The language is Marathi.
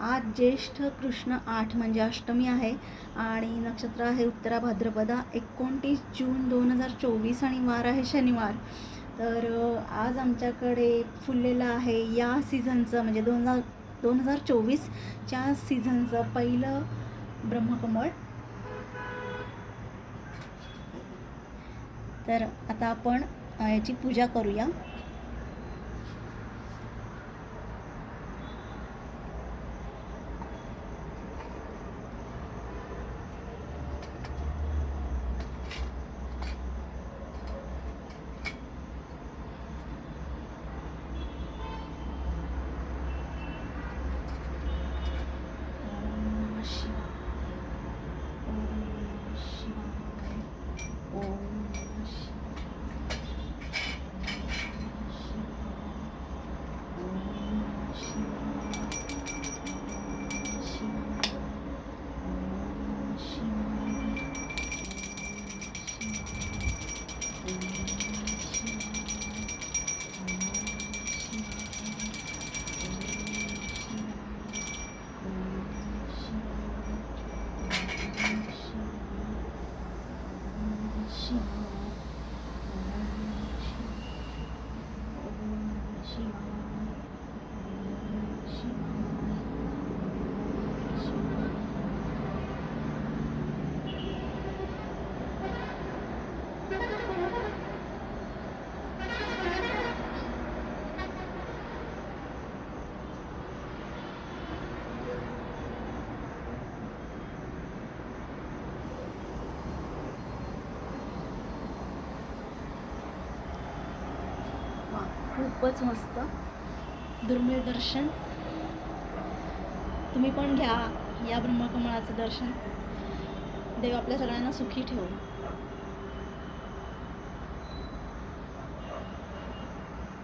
आज ज्येष्ठ कृष्ण आठ म्हणजे अष्टमी आहे आणि नक्षत्र आहे उत्तरा भाद्रपदा एकोणतीस जून दोन हजार चोवीस आणि वार आहे शनिवार. तर आज आमच्याकडे फुललेलं आहे या सीझनचं म्हणजे दोन हजार दोन हजार चोवीसच्या सीझनचं पहिलं ब्रह्मकमळ. तर आता आपण याची पूजा करूया. she खूपच मस्त. दुर्मिळ दर्शन तुम्ही पण घ्या या ब्रह्मकमळाचं दर्शन. देव आपल्या सगळ्यांना सुखी ठेवू.